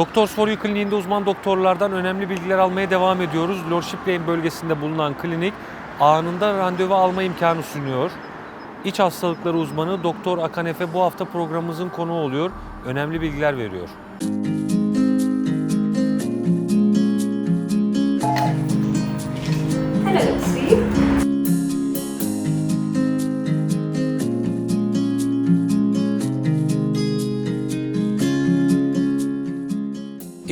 Doctors for kliniğinde uzman doktorlardan önemli bilgiler almaya devam ediyoruz. Lordship Lane bölgesinde bulunan klinik anında randevu alma imkanı sunuyor. İç hastalıkları uzmanı Doktor Akan Efe bu hafta programımızın konuğu oluyor. Önemli bilgiler veriyor.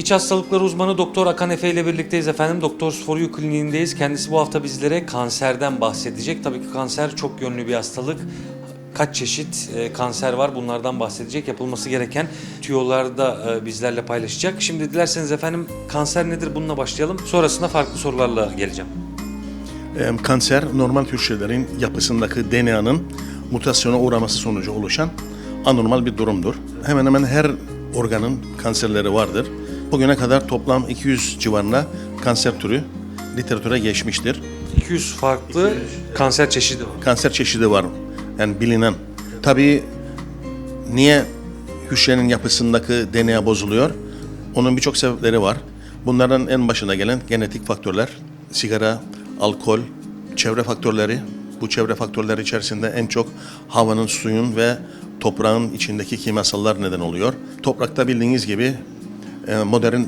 İç hastalıkları uzmanı Doktor Akan Efe ile birlikteyiz efendim. Doctors for You kliniğindeyiz. Kendisi bu hafta bizlere kanserden bahsedecek. Tabii ki kanser çok yönlü bir hastalık. Kaç çeşit e, kanser var bunlardan bahsedecek. Yapılması gereken tüyoları da e, bizlerle paylaşacak. Şimdi dilerseniz efendim kanser nedir bununla başlayalım. Sonrasında farklı sorularla geleceğim. Kanser normal hücrelerin yapısındaki DNA'nın mutasyona uğraması sonucu oluşan anormal bir durumdur. Hemen hemen her organın kanserleri vardır. Bugüne kadar toplam 200 civarında kanser türü literatüre geçmiştir. 200 farklı kanser çeşidi var. Kanser çeşidi var yani bilinen. Tabii niye hücrenin yapısındaki DNA bozuluyor? Onun birçok sebepleri var. Bunların en başına gelen genetik faktörler, sigara, alkol, çevre faktörleri. Bu çevre faktörleri içerisinde en çok havanın, suyun ve toprağın içindeki kimyasallar neden oluyor. Toprakta bildiğiniz gibi modern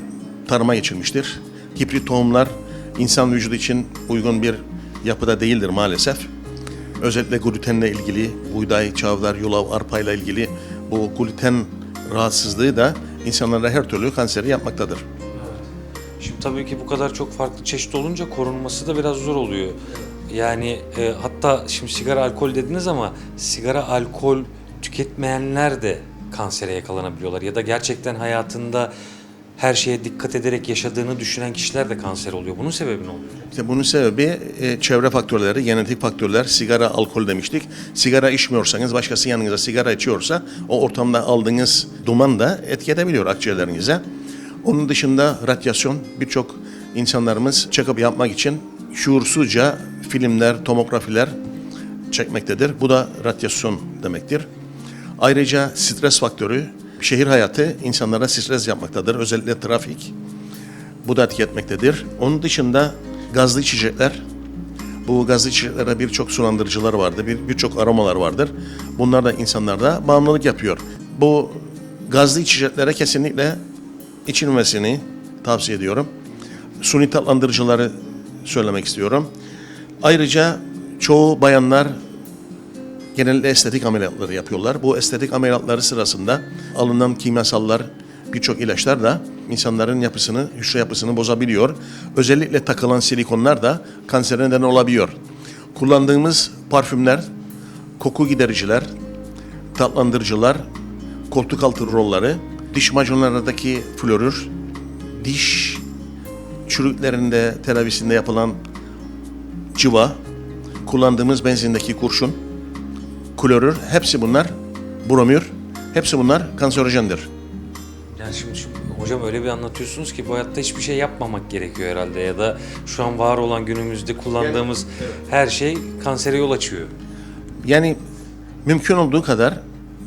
tarıma geçilmiştir. Hibrit tohumlar insan vücudu için uygun bir yapıda değildir maalesef. Özellikle glutenle ilgili, buğday, çavdar, yulaf, arpayla ilgili bu gluten rahatsızlığı da insanlara her türlü kanseri yapmaktadır. Şimdi tabii ki bu kadar çok farklı çeşit olunca korunması da biraz zor oluyor. Yani e, hatta şimdi sigara, alkol dediniz ama sigara, alkol tüketmeyenler de kansere yakalanabiliyorlar. Ya da gerçekten hayatında her şeye dikkat ederek yaşadığını düşünen kişiler de kanser oluyor. Bunun sebebi ne oluyor? İşte bunun sebebi e, çevre faktörleri, genetik faktörler, sigara, alkol demiştik. Sigara içmiyorsanız, başkası yanınıza sigara içiyorsa o ortamda aldığınız duman da etki edebiliyor akciğerlerinize. Onun dışında radyasyon birçok insanlarımız check-up yapmak için şuursuzca filmler, tomografiler çekmektedir. Bu da radyasyon demektir. Ayrıca stres faktörü, şehir hayatı insanlara stres yapmaktadır. Özellikle trafik. Bu da etki etmektedir. Onun dışında gazlı içecekler, bu gazlı içeceklere birçok sulandırıcılar vardır, bir- birçok aromalar vardır. Bunlar da insanlarda bağımlılık yapıyor. Bu gazlı içeceklere kesinlikle içilmesini tavsiye ediyorum. Suni tatlandırıcıları söylemek istiyorum. Ayrıca çoğu bayanlar genellikle estetik ameliyatları yapıyorlar. Bu estetik ameliyatları sırasında alınan kimyasallar, birçok ilaçlar da insanların yapısını, hücre yapısını bozabiliyor. Özellikle takılan silikonlar da kansere neden olabiliyor. Kullandığımız parfümler, koku gidericiler, tatlandırıcılar, koltuk altı rolları, diş macunlarındaki florür, diş çürüklerinde tedavisinde yapılan cıva, kullandığımız benzindeki kurşun, klorür, hepsi bunlar bromür, hepsi bunlar kanserojendir. Yani şimdi, şimdi hocam öyle bir anlatıyorsunuz ki bu hayatta hiçbir şey yapmamak gerekiyor herhalde ya da şu an var olan günümüzde kullandığımız her şey kansere yol açıyor. Yani mümkün olduğu kadar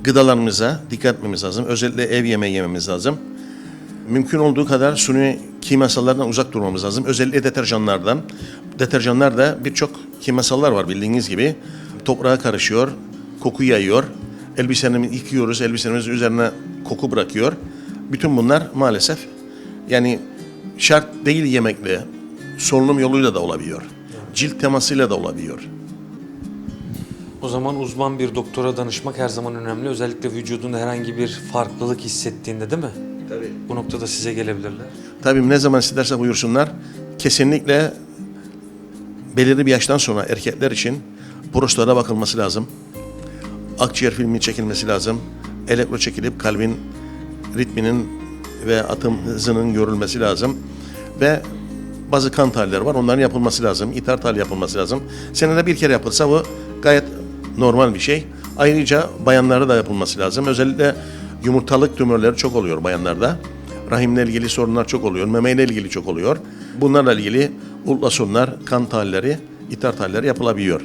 gıdalarımıza dikkat etmemiz lazım. Özellikle ev yemeği yememiz lazım. Mümkün olduğu kadar suni kimyasallardan uzak durmamız lazım. Özellikle deterjanlardan. Deterjanlar da birçok kimyasallar var bildiğiniz gibi. Toprağa karışıyor, koku yayıyor. Elbiselerimizi yıkıyoruz, elbisemizin üzerine koku bırakıyor. Bütün bunlar maalesef yani şart değil yemekle, solunum yoluyla da olabiliyor. Cilt temasıyla da olabiliyor. O zaman uzman bir doktora danışmak her zaman önemli. Özellikle vücudunda herhangi bir farklılık hissettiğinde değil mi? Tabii. Bu noktada size gelebilirler. Tabii ne zaman isterse buyursunlar. Kesinlikle belirli bir yaştan sonra erkekler için prostada bakılması lazım. Akciğer filmi çekilmesi lazım. Elektro çekilip kalbin ritminin ve atım hızının görülmesi lazım. Ve bazı kan tahlilleri var. Onların yapılması lazım. İthar tahlili yapılması lazım. Senede bir kere yapılsa bu gayet normal bir şey. Ayrıca bayanlara da yapılması lazım. Özellikle yumurtalık tümörleri çok oluyor bayanlarda. Rahimle ilgili sorunlar çok oluyor. Memeyle ilgili çok oluyor. Bunlarla ilgili ultrasonlar, kan tahlilleri, ithar tahlilleri yapılabiliyor.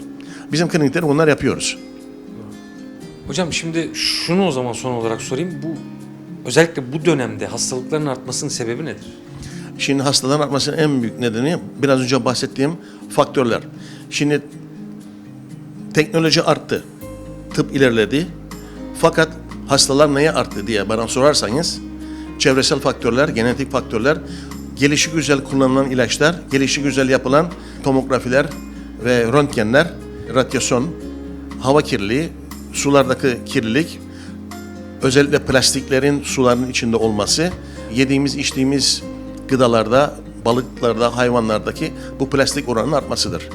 Bizim klinikte bunlar yapıyoruz. Hocam şimdi şunu o zaman son olarak sorayım. Bu Özellikle bu dönemde hastalıkların artmasının sebebi nedir? Şimdi hastaların artmasının en büyük nedeni biraz önce bahsettiğim faktörler. Şimdi teknoloji arttı, tıp ilerledi. Fakat hastalar neye arttı diye bana sorarsanız çevresel faktörler, genetik faktörler, gelişi güzel kullanılan ilaçlar, gelişi güzel yapılan tomografiler ve röntgenler, radyasyon, hava kirliliği, sulardaki kirlilik, özellikle plastiklerin suların içinde olması, yediğimiz içtiğimiz gıdalarda, balıklarda, hayvanlardaki bu plastik oranının artmasıdır.